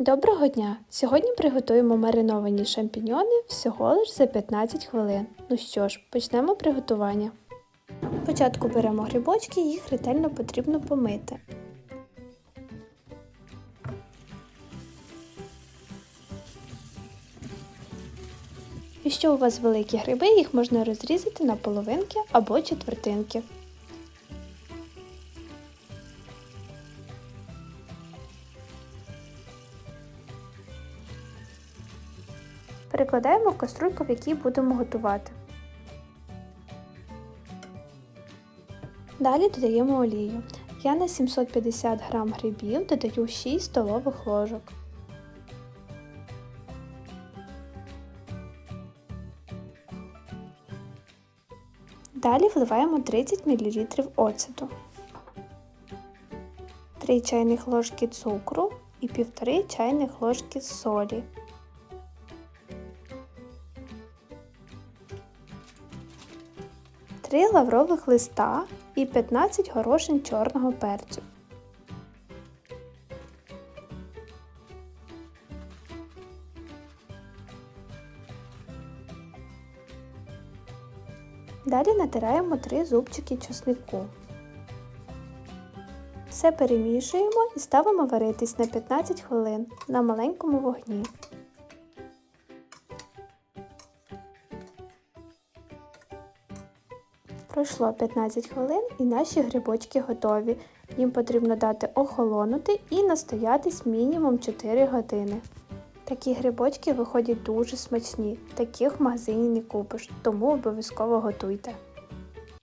Доброго дня! Сьогодні приготуємо мариновані шампіньони всього лиш за 15 хвилин. Ну що ж, почнемо приготування. Спочатку беремо грибочки, їх ретельно потрібно помити. Якщо у вас великі гриби, їх можна розрізати на половинки або четвертинки. Перекладаємо в каструльку, в якій будемо готувати. Далі додаємо олію. Я на 750 г грибів додаю 6 столових ложок. Далі вливаємо 30 мл оцету, 3 чайних ложки цукру і 1,5 чайних ложки солі. Три лаврових листа і 15 горошин чорного перцю. Далі натираємо 3 зубчики чеснику. Все перемішуємо і ставимо варитись на 15 хвилин на маленькому вогні. Пройшло 15 хвилин і наші грибочки готові. Їм потрібно дати охолонути і настоятись мінімум 4 години. Такі грибочки виходять дуже смачні, таких в магазині не купиш, тому обов'язково готуйте.